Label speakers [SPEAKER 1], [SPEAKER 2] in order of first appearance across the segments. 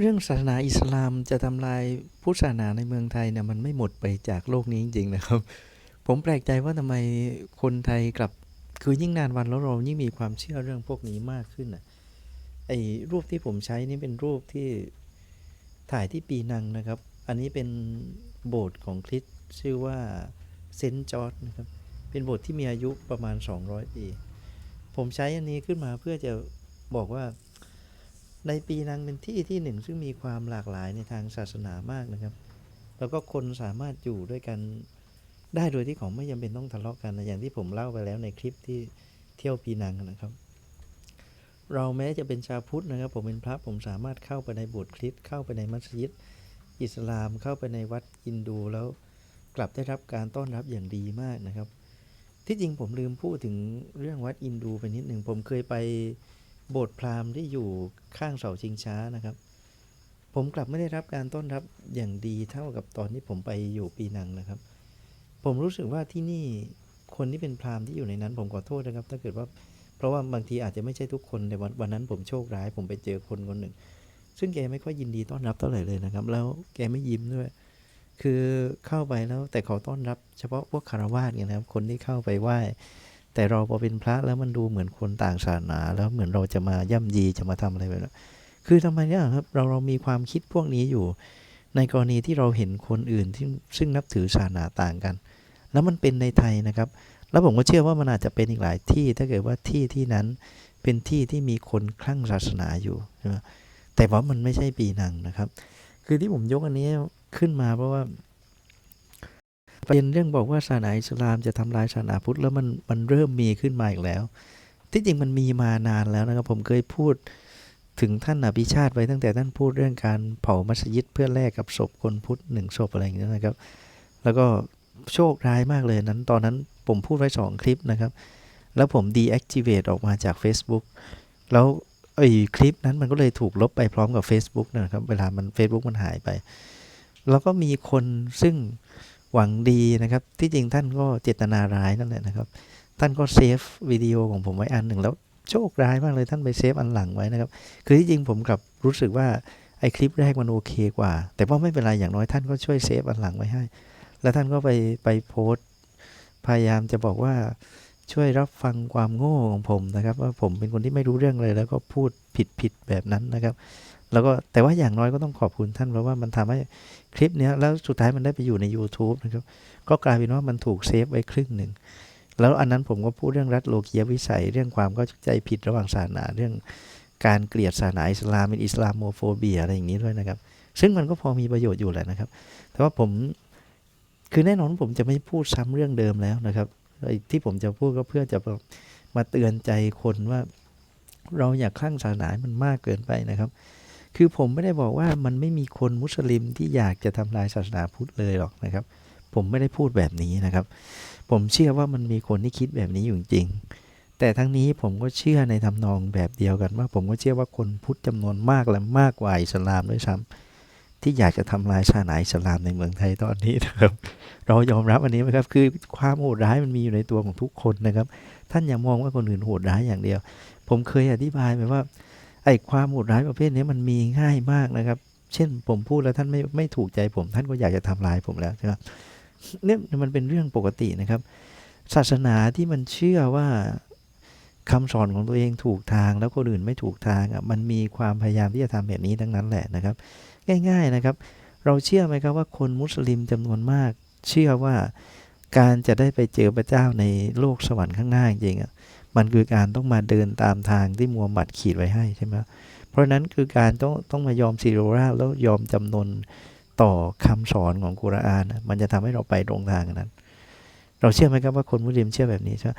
[SPEAKER 1] เรื่องศาสนาอิสลามจะทำลายพุทธศาสนาในเมืองไทยเนี่ยมันไม่หมดไปจากโลกนี้จริง ๆ นะครับ ผมแปลกใจว่าทำไมคนไทยกลับคือยิ่งนานวันแล้วเรายิ่งมีความเชื่อเรื่องพวกนี้มากขึ้นอะไอ้รูปที่ผมใช้นี่เป็นรูปที่ถ่ายที่ปีนังนะครับ อันนี้เป็นโบสถ์ของคริสชื่อว่าเซนต์จอร์จนะครับ เป็นโบสถ์ที่มีอายุประมาณ 200 ปี ผมใช้อันนี้ขึ้นมาเพื่อจะบอกว่า ในปีนังเป็นที่ที่หนึ่งซึ่งมีความหลากหลายในทางศาสนามากนะครับ แล้วก็คนสามารถอยู่ด้วยกันได้โดยที่เขาไม่จำเป็นต้องทะเลาะกันนะอย่างที่ผมเล่าไปแล้วในคลิปที่เที่ยวปีนังนะครับ เราแม้จะเป็นชาวพุทธนะครับ ผมเป็นพระผมสามารถเข้าไปในโบสถ์คริสต์เข้าไปในมัสยิด อิสลามเข้าไปในวัดฮินดูแล้วกลับได้รับการต้อนรับอย่างดีมากนะครับ ที่จริงผมลืมพูดถึงเรื่องวัดอินดูไปนิดหนึ่งผมเคยไป โบสถ์พราหมณ์ที่อยู่ข้างเสาชิงช้านะครับ ผมกลับไม่ได้รับการต้อนรับอย่างดีเท่ากับตอนที่ผมไปอยู่ปีนังนะครับ ผมรู้สึกว่าที่นี่คนที่เป็นพราหมณ์ที่อยู่ในนั้น ผมขอโทษนะครับ ถ้าเกิดว่าเพราะว่าบางทีอาจจะไม่ใช่ทุกคนในวันวันนั้นผมโชคร้าย ผมไปเจอคนคนหนึ่ง ซึ่งแกไม่ค่อยยินดีต้อนรับเท่าไหร่เลยนะครับ แล้วแกไม่ยิ้มด้วยคือเข้าไปแล้วแต่เขาต้อนรับเฉพาะพวกคารวาสเนี่ยนะครับ คนที่เข้าไปไหว้ แต่เราพอเป็นพระแล้วมันดูเหมือนคนต่างศาสนา แล้วเหมือนเราจะมาย่ำยีจะมาทำอะไรแบบนั้นคือทำไมเนี่ยครับเราเรามีความคิดพวกนี้อยู่ ในกรณีที่เราเห็นคนอื่นที่ซึ่งนับถือศาสนาต่างกัน แล้วมันเป็นในไทยนะครับ แล้วผมก็เชื่อว่ามันอาจจะเป็นอีกหลายที่ ถ้าเกิดว่าที่ที่นั้นเป็นที่ที่มีคนคลั่งศาสนาอยู่ใช่ไหมแต่ว่ามันไม่ใช่ปีนังนะครับ คือที่ผมยกอันนี้ขึ้นมาเพราะว่า ประเด็นเรื่องบอกว่าศาสนาอิสลามจะทำลายศาสนาพุทธแล้วมันมันเริ่มมีขึ้นมาอีกแล้ว ที่จริงมันมีมานานแล้วนะครับ ผมเคยพูดถึงท่านอภิชาติไว้ตั้งแต่ท่านพูดเรื่องการเผามัสยิดเพื่อแลกกับศพคนพุทธหนึ่งศพอะไรอย่างเงี้ยนะครับ แล้วก็โชคร้ายมากเลยนั้น ตอนนั้นผมพูดไว้สองคลิปนะครับ แล้วผม deactivate ออกมาจาก Facebook แล้วไอ้คลิปนั้นมันก็เลยถูกลบไปพร้อมกับ Facebook นะครับ เวลามัน Facebook มันหายไป แล้วก็มีคนซึ่ง หวังดีนะครับ ที่จริงท่านก็เจตนาร้ายนั่นแหละนะครับ ท่านก็เซฟวิดีโอของผมไว้อันหนึ่งแล้วโชคร้ายมากเลยท่านไปเซฟอันหลังไว้นะครับ คือที่จริงผมกับรู้สึกว่าไอ้คลิปแรกมันโอเคกว่า แต่ว่าไม่เป็นไรอย่างน้อยท่านก็ช่วยเซฟอันหลังไว้ให้ แล้วท่านก็ไปไปโพสต์ พยายามจะบอกว่าช่วยรับฟังความโง่ของผมนะครับ ว่าผมเป็นคนที่ไม่รู้เรื่องเลยแล้วก็พูดผิดผิดแบบนั้นนะครับ แล้วก็แต่ว่าอย่างน้อยก็ต้องขอบคุณท่านเพราะว่ามันทำให้คลิปเนี้ยแล้วสุดท้ายมันได้ไปอยู่ใน YouTube นะครับ ก็กลายเป็นว่ามันถูกเซฟไว้ครึ่งหนึ่ง แล้วอันนั้นผมก็พูดเรื่องรัฐโลกียวิสัย เรื่องความเข้าใจผิดระหว่างศาสนา เรื่องการเกลียดศาสนาอิสลามเป็นอิสลามโมโฟเบียอะไรอย่างนี้ด้วยนะครับ ซึ่งมันก็พอมีประโยชน์อยู่แหละนะครับ แต่ว่าผมคือแน่นอนผมจะไม่พูดซ้ำเรื่องเดิมแล้วนะครับที่ผมจะพูดก็เพื่อจะมาเตือนใจคนว่า เราอยากคลั่งศาสนามันมากเกินไปนะครับ คือผมไม่ได้บอกว่ามันไม่มีคนมุสลิมที่อยากจะทำลายศาสนาพุทธเลยหรอกนะครับ ผมไม่ได้พูดแบบนี้นะครับ ผมเชื่อว่ามันมีคนที่คิดแบบนี้อยู่จริง แต่ทั้งนี้ผมก็เชื่อในทำนองแบบเดียวกันว่า ผมก็เชื่อว่าคนพุทธจำนวนมากและมากกว่าอิสลามด้วยซ้ำที่อยากจะทำลายศาสนาอิสลามในเมืองไทยตอนนี้นะครับ เรายอมรับอันนี้ไหมครับ คือความโหดร้ายมันมีอยู่ในตัวของทุกคนนะครับ ท่านอย่ามองว่าคนอื่นโหดร้ายอย่างเดียว ผมเคยอธิบายไปว่า ไอ้ความโหดร้ายประเภทนี้มันมีง่ายมากนะครับ เช่นผมพูดแล้วท่านไม่ไม่ถูกใจผม ท่านก็อยากจะทำลายผมแล้วใช่ไหมเนี่ยมันเป็นเรื่องปกตินะครับ ศาสนาที่มันเชื่อว่าคำสอนของตัวเองถูกทางแล้วคนอื่นไม่ถูกทางอะมันมีความพยายามที่จะทำแบบนี้ทั้งนั้นแหละนะครับ ง่าย ๆนะครับ เราเชื่อไหมครับว่าคนมุสลิมจำนวนมาก เชื่อว่าการจะได้ไปเจอพระเจ้าในโลกสวรรค์ข้างหน้าจริงอะ มันคือการต้องมาเดินตามทางที่มัวหมัดขีดไว้ให้ใช่ไหมเพราะนั้นคือการต้องต้องมายอมซีโรราบแล้วยอมจำนนต่อคำสอนของกุรอานะมันจะทำให้เราไปตรงทางนั้น เราเชื่อไหมครับว่าคนมุสลิมเชื่อแบบนี้ใช่ไหม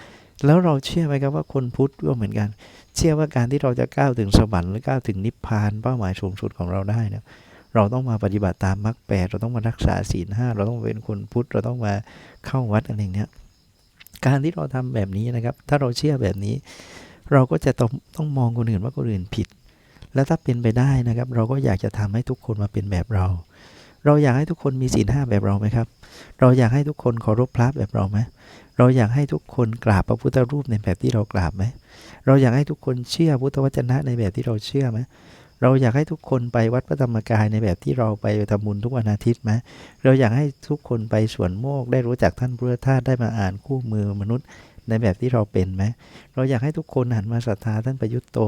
[SPEAKER 1] แล้วเราเชื่อไหมครับว่าคนพุทธก็เหมือนกัน เชื่อว่าการที่เราจะก้าวถึงสวรรค์หรือก้าวถึงนิพพานเป้าหมายสูงสุดของเราได้นะเราต้องมาปฏิบัติตามมรรคแปดเราต้องมารักษาศีลห้าเราต้องเป็นคนพุทธเราต้องมาเข้าวัดอะไรอย่างเนี้ย การที่เราทำแบบนี้นะครับ ถ้าเราเชื่อแบบนี้ เราก็จะต้องต้องมองคนอื่นว่าคนอื่นผิด แล้วถ้าเป็นไปได้นะครับ เราก็อยากจะทำให้ทุกคนมาเป็นแบบเรา เราอยากให้ทุกคนมีศีลห้าแบบเราไหมครับ เราอยากให้ทุกคนเคารพพระแบบเราไหมเราอยากให้ทุกคนกราบพระพุทธรูปในแบบที่เรากราบไหม เราอยากให้ทุกคนเชื่อพุทธวจนะในแบบที่เราเชื่อไหม เราอยากให้ทุกคนไปวัดพระธรรมกายในแบบที่เราไปทำบุญทุกวันอาทิตย์ไหมเราอยากให้ทุกคนไปสวนโมก ได้รู้จักท่านพุทธทาสได้มาอ่านคู่มือมนุษย์ในแบบที่เราเป็นไหมเราอยากให้ทุกคนหันมาศรัทธาท่านประยุทธ์โต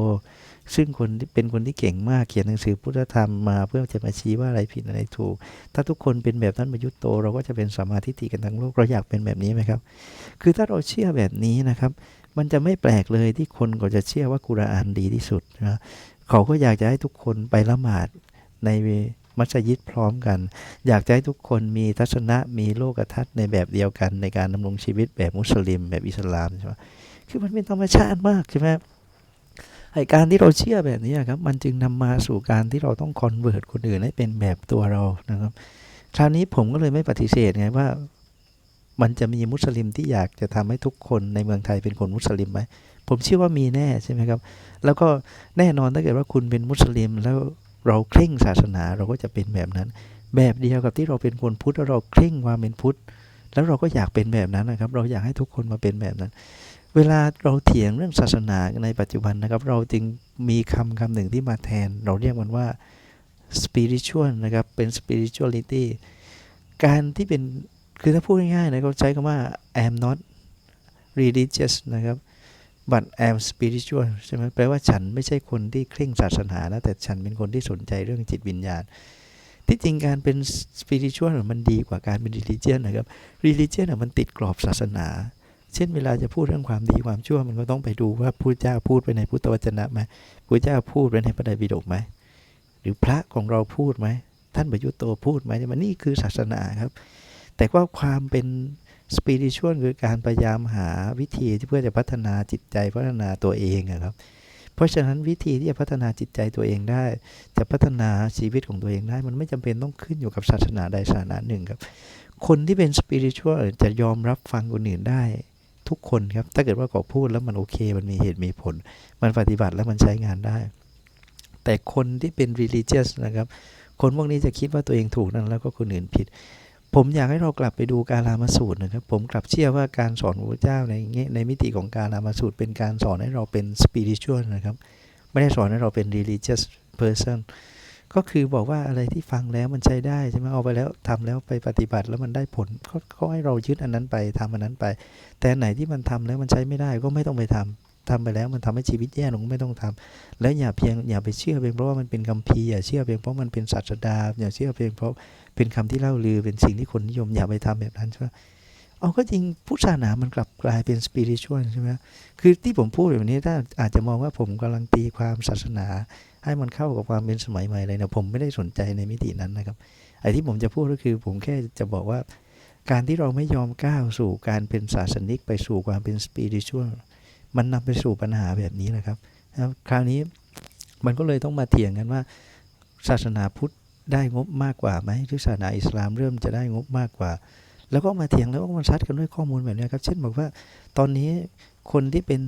[SPEAKER 1] ซึ่งคนที่เป็นคนที่เก่งมากเขียนหนังสือพุทธธรรมมาเพื่อจะมาชี้ว่าอะไรผิดอะไรถูก ถ้าทุกคนเป็นแบบท่านประยุทธ์โต เราก็จะเป็นสมาทิฏฐิกันทั้งโลกเราอยากเป็นแบบนี้ไหมครับ คือถ้าเราเชื่อแบบนี้นะครับ มันจะไม่แปลกเลยที่คนก็จะเชื่อว่ากุรอานดีที่สุดนะ เขาก็อยากจะให้ทุกคนไปละหมาดในมัสยิดพร้อมกัน อยากจะให้ทุกคนมีทัศนะมีโลกทัศน์ในแบบเดียวกันในการดำรงชีวิตแบบมุสลิม แบบอิสลามใช่ไหมคือมันเป็นธรรมชาติมากใช่ไหมไอการที่เราเชื่อแบบนี้ครับ มันจึงนำมาสู่การที่เราต้องคอนเวิร์ตคนอื่นให้เป็นแบบตัวเรานะครับ คราวนี้ผมก็เลยไม่ปฏิเสธไงว่า มันจะมีมุสลิมที่อยากจะทำให้ทุกคนในเมืองไทยเป็นคนมุสลิมไหม ผมเชื่อว่ามีแน่ใช่ไหมครับ แล้วก็แน่นอนถ้าเกิดว่าคุณเป็นมุสลิม แล้วเราเคร่งศาสนาเราก็จะเป็นแบบนั้น แบบเดียวกับที่เราเป็นคนพุทธแล้วเราเคร่งความเป็นพุทธ แล้วเราก็อยากเป็นแบบนั้นนะครับ เราอยากให้ทุกคนมาเป็นแบบนั้น เวลาเราเถียงเรื่องศาสนาในปัจจุบันนะครับ เราจึงมีคำคำหนึ่งที่มาแทน เราเรียกมันว่า spiritual นะครับ เป็น spirituality การที่เป็น คือถ้าพูดง่ายๆนะเขาใช้คำว่า I'm not religious นะครับ but I'm spiritual ใช่ไหมแปลว่าฉันไม่ใช่คนที่เคร่งศาสนานะ แต่ฉันเป็นคนที่สนใจเรื่องจิตวิญญาณ ที่จริงการเป็น spiritual มันดีกว่าการเป็น religion นะครับ religion มันติดกรอบศาสนา เช่นเวลาจะพูดเรื่องความดีความชั่วมันก็ต้องไปดูว่าพระเจ้าพูดไปในพุทธวจนะไหมพระเจ้าพูดไปในพระไตรปิฎกไหมหรือพระของเราพูดไหมท่านประยุทธ์โตพูดไหมมันนี่คือศาสนาครับ แต่ว่าความเป็น สปิริชวลคือการพยายามหาวิธีที่เพื่อจะพัฒนาจิตใจพัฒนาตัวเองครับ เพราะฉะนั้นวิธีที่จะพัฒนาจิตใจตัวเองได้ จะพัฒนาชีวิตของตัวเองได้ มันไม่จำเป็นต้องขึ้นอยู่กับศาสนาใดศาสนาหนึ่งครับ คนที่เป็นสปิริชวลจะยอมรับฟังคนอื่นได้ทุกคนครับ ถ้าเกิดว่าเขาพูดแล้วมันโอเค มันมีเหตุมีผล มันปฏิบัติแล้วมันใช้งานได้ แต่คนที่เป็น religious นะครับ คนพวกนี้จะคิดว่าตัวเองถูกนั่นแล้วก็คนอื่นผิด ผมอยากให้เรากลับไปดูการามาสูตรนะครับ ผมกลับเชื่อว่าการสอนพระเจ้าในแง่ในมิติของการามาสูตร เป็นการสอนให้เราเป็น spiritual นะครับ ไม่ได้สอนให้เราเป็น religious person ก็คือบอกว่าอะไรที่ฟังแล้วมันใช้ได้ใช่ไหมเอาไปแล้วทำแล้วไปปฏิบัติแล้วมันได้ผลเขาเขาให้เรายึดอันนั้นไปทำอันนั้นไป แต่อันไหนที่มันทำแล้วมันใช้ไม่ได้ก็ไม่ต้องไปทำ ทำไปแล้วมันทำให้ชีวิตแย่ลงไม่ต้องทำแล้วอย่าเพียงอย่าไปเชื่อเพียงเพราะว่ามันเป็นคัมภีร์อย่าเชื่อเพียงเพราะมันเป็นศาสดาอย่าเชื่อเพียงเพราะเป็นคำที่เล่าลือเป็นสิ่งที่คนนิยมอย่าไปทำแบบนั้นใช่ไหมเอาก็จริงพุทธศาสนามันกลับกลายเป็นสปิริตชวลใช่ไหมคือที่ผมพูดแบบนี้ถ้าอาจจะมองว่าผมกำลังตีความศาสนา ให้มันเข้ากับความเป็นสมัยใหม่เลยนะผมไม่ได้สนใจในมิตินั้นนะครับไอ้ที่ผมจะพูดก็คือผมแค่จะบอกว่า การที่เราไม่ยอมก้าวสู่การเป็นศาสนิกไปสู่ความเป็นสปิริตชวล มันนำไปสู่ปัญหาแบบนี้นะครับนะครับ คราวนี้มันก็เลยต้องมาเถียงกันว่า ศาสนาพุทธได้งบมากกว่าไหมหรือศาสนาอิสลามเริ่มจะได้งบมากกว่า แล้วก็มาเถียงแล้วก็มาชัดกันด้วยข้อมูลแบบนี้ครับ เช่นบอกว่าตอนนี้คนที่เป็น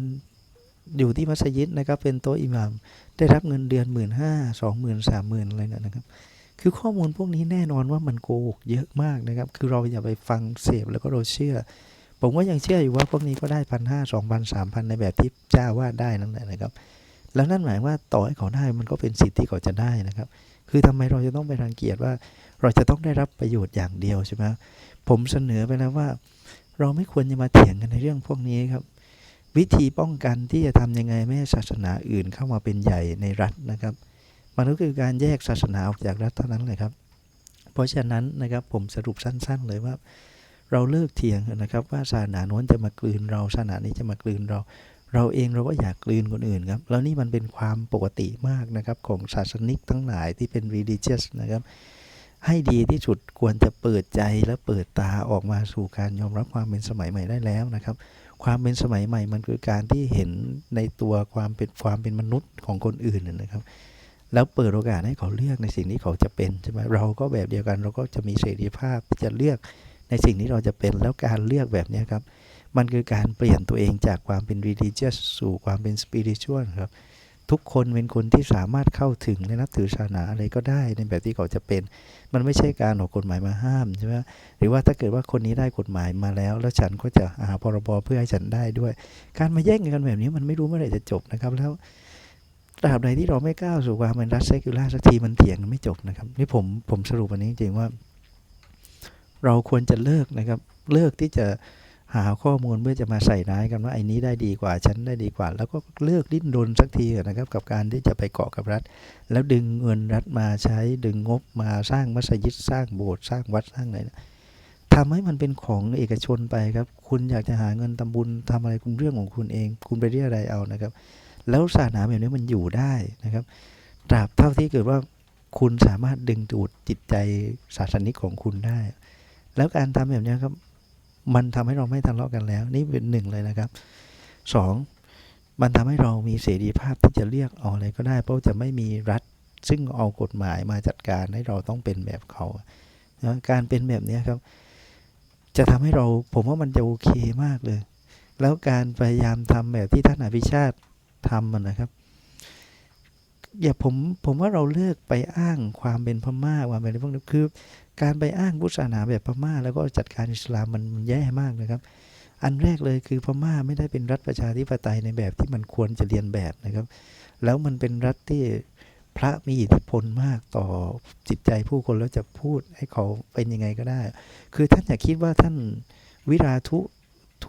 [SPEAKER 1] อยู่ที่มัสยิดนะครับเป็นโต๊ะอิหมาม ได้รับเงินเดือนหมื่นห้าสองหมื่นสามหมื่นอะไรเนี่ยนะครับ คือข้อมูลพวกนี้แน่นอนว่ามันโกหกเยอะมากนะครับ คือเราอย่าไปฟังเสพแล้วก็เราเชื่อ ผมก็ยังเชื่ออยู่ว่าพวกนี้ก็ได้พันห้าสองพันสามพันในแบบที่เจ้าว่าได้นั่นแหละนะครับ แล้วนั่นหมายว่าต่อให้เขาได้มันก็เป็นสิทธิ์ที่เขาจะได้นะครับ คือทำไมเราจะต้องไปรังเกียจว่า เราจะต้องได้รับประโยชน์อย่างเดียวใช่ไหมผมเสนอไปแล้วว่า เราไม่ควรจะมาเถียงกันในเรื่องพวกนี้ครับ วิธีป้องกันที่จะทำยังไงไม่ให้ศาสนาอื่นเข้ามาเป็นใหญ่ในรัฐนะครับมันก็คือการแยกศาสนาออกจากรัฐเท่านั้นเลยครับ เพราะฉะนั้นนะครับผมสรุปสั้น ๆ เลยว่า เราเลิกเถียงนะครับว่าศาสนาโน้นจะมากลืนเราศาสนานี้จะมากลืนเรา เราเองเราก็อยากกลืนคนอื่นครับ แล้วนี่มันเป็นความปกติมากนะครับของศาสนิกทั้งหลายที่เป็น religious นะครับให้ดีที่สุดควรจะเปิดใจและเปิดตาออกมาสู่การยอมรับความเป็นสมัยใหม่ได้แล้วนะครับ ความเป็นสมัยใหม่มันคือการที่เห็นในตัวความเป็นความเป็นมนุษย์ของคนอื่นนะนะครับ แล้วเปิดโอกาสให้เขาเลือกในสิ่งที่เขาจะเป็นใช่ไหมเราก็แบบเดียวกันเราก็จะมีเสรีภาพที่จะเลือก ในสิ่งที่เราจะเป็นแล้วการเลือกแบบนี้ครับ มันคือการเปลี่ยนตัวเองจากความเป็น religious สู่ความเป็น spiritual ครับ ทุกคนเป็นคนที่สามารถเข้าถึงและนับถือศาสนาอะไรก็ได้ในแบบที่เขาจะเป็น มันไม่ใช่การออกกฎหมายมาห้ามใช่ไหมหรือว่าถ้าเกิดว่าคนนี้ได้กฎหมายมาแล้ว แล้วฉันก็จะหาพรบเพื่อให้ฉันได้ด้วย การมาแย่งกันแบบนี้มันไม่รู้เมื่อไหร่จะจบนะครับแล้วตราบใดที่เราไม่ก้าวสู่ความเป็นรัฐเซคิวล่าสักทีมันเถียงกันไม่จบนะครับนี่ผมผมสรุปวันนี้จริงว่า เราควรจะเลิกนะครับ เลิกที่จะหาข้อมูลเพื่อจะมาใส่ร้ายกันว่าไอ้นี้ได้ดีกว่าฉันได้ดีกว่า แล้วก็เลิกดิ้นรนสักทีนะครับ กับการที่จะไปเกาะกับรัฐ แล้วดึงเงินรัฐมาใช้ดึงงบมาสร้างมัสยิดสร้างโบสถ์สร้างวัดสร้างอะไรนะทำให้มันเป็นของเอกชนไปครับ คุณอยากจะหาเงินทำบุญทำอะไรคุณเรื่องของคุณเอง คุณไปเรียอะไรเอานะครับ แล้วศาสนาแบบนี้มันอยู่ได้นะครับตราบเท่าที่เกิดว่าคุณสามารถดึงดูดจิตใจศาสนิกของคุณได้ แล้วการทำแบบนี้ครับ มันทำให้เราไม่ทะเลาะกันแล้ว นี่เป็นหนึ่งเลยนะครับสองมันทำให้เรามีเสรีภาพที่จะเรียกเอาอะไรก็ได้ เพราะจะไม่มีรัฐ ซึ่งเอากฎหมายมาจัดการให้เราต้องเป็นแบบเขานะการเป็นแบบนี้ครับ จะทำให้เราผมว่ามันจะโอเคมากเลย แล้วการพยายามทำแบบที่ท่านอภิชาติทำมันนะครับอย่าผมผมว่าเราเลิกไปอ้างความเป็นพม่าความเป็นอะไรพวกนี้คือ การไปอ้างพุทธศาสนาแบบพม่า แล้วก็จัดการอิสลามมันแย่มากนะครับ อันแรกเลยคือพม่าไม่ได้เป็นรัฐประชาธิปไตยในแบบที่มันควรจะเรียนแบบนะครับ แล้วมันเป็นรัฐที่พระมีอิทธิพลมากต่อจิตใจผู้คนแล้วจะพูดให้เขาเป็นยังไงก็ได้ คือท่านอย่าคิดว่าท่านวิราทุ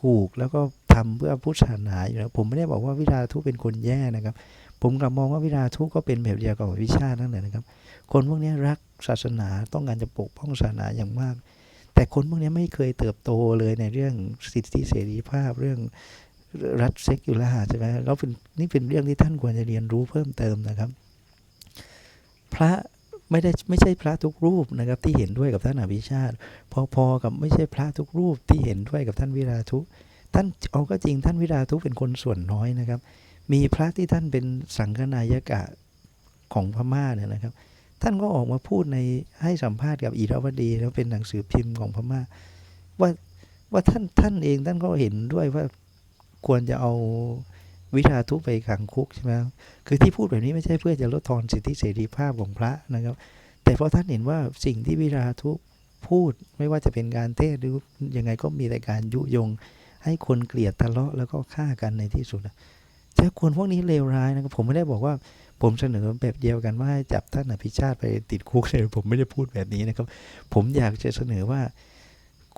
[SPEAKER 1] ถูกแล้วก็ทำเพื่อพุทธศาสนาอยู่แล้วผมไม่ได้บอกว่าวิราทุเป็นคนแย่นะครับ ผมกลับมองว่าวิราทุก็เป็นแบบเดียวกับวิชาตินั่นแหละนะครับ คนพวกนี้รัก ศาสนา ต้องการจะปกป้องศาสนาอย่างมาก แต่คนพวกนี้ไม่เคยเติบโตเลยในเรื่องสิทธิเสรีภาพเรื่องรัฐเซกยูล่าใช่ไหมแล้วเป็นนี่เป็นเรื่องที่ท่านควรจะเรียนรู้เพิ่มเติมนะครับ พระไม่ได้ไม่ใช่พระทุกรูปนะครับ ที่เห็นด้วยกับท่านอภิชาติ พอๆกับไม่ใช่พระทุกรูปที่เห็นด้วยกับท่านวิราทุ ท่านเอาก็จริงท่านวิราทุเป็นคนส่วนน้อยนะครับ มีพระที่ท่านเป็นสังฆนายกะของพม่าเนี่ยนะครับ ท่านก็ออกมาพูดในให้สัมภาษณ์กับอีราวดีแล้วเป็นหนังสือพิมพ์ของพม่า ว่าว่าท่านท่านเองท่านก็เห็นด้วยว่าควรจะเอาวิชาทุไปขังคุกใช่ไหมคือที่พูดแบบนี้ไม่ใช่เพื่อจะลดทอนสิทธิเสรีภาพของพระนะครับ แต่เพราะท่านเห็นว่าสิ่งที่วิราทุพูดไม่ว่าจะเป็นการเทศหรือยังไงก็มีแต่การยุยง ให้คนเกลียดทะเลาะแล้วก็ฆ่ากันในที่สุดอะ แต่คนพวกนี้เลวร้ายนะครับผมไม่ได้บอกว่าผมเสนอแบบเดียวกันว่าจับท่านอภิชาติไปติดคุกเลยผมไม่ได้พูดแบบนี้นะครับ ผมอยากจะเสนอว่า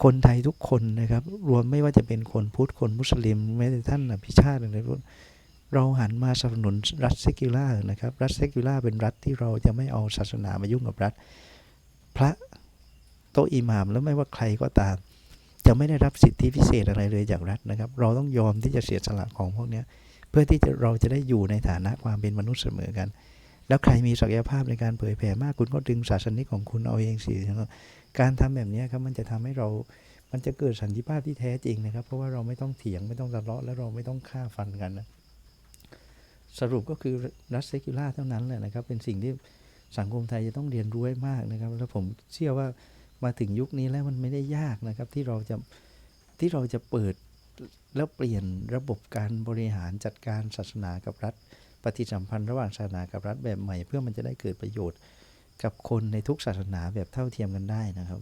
[SPEAKER 1] คนไทยทุกคนนะครับ รวมไม่ว่าจะเป็นคนพุทธคนมุสลิมแม้แต่ท่านอภิชาติอะไรพวกเราหันมาสนับสนุนรัฐเซคิล่านะครับ รัฐเซคิล่าเป็นรัฐที่เราจะไม่เอาศาสนามายุ่งกับรัฐ พระโตะอิหม่ามแล้วไม่ว่าใครก็ตาม จะไม่ได้รับสิทธิพิเศษอะไรเลยจากรัฐนะครับ เราต้องยอมที่จะเสียสละของพวกนี้ พื่อที่จะเราจะได้อยู่ในฐานะความเป็นมนุษย์เสมอกัน แล้วใครมีศักยภาพในการเผยแผ่มากคุณก็ดึงศาสนิกของคุณเอาเองสิครับการทำแบบนี้ครับมันจะทำให้เรา มันจะเกิดสันติภาพที่แท้จริงนะครับ เพราะว่าเราไม่ต้องเถียงไม่ต้องทะเลาะและเราไม่ต้องฆ่าฟันกันนะสรุปก็คือรัฐเซคิล่าเท่านั้นแหละนะครับ เป็นสิ่งที่สังคมไทยจะต้องเรียนรู้ให้มากนะครับ แล้วผมเชื่อว่ามาถึงยุคนี้แล้วมันไม่ได้ยากนะครับ ที่เราจะที่เราจะเปิด แล้วเปลี่ยนระบบการบริหารจัดการศาสนากับรัฐ ปฏิสัมพันธ์ระหว่างศาสนากับรัฐแบบใหม่ เพื่อมันจะได้เกิดประโยชน์กับคนในทุกศาสนาแบบเท่าเทียมกันได้นะครับ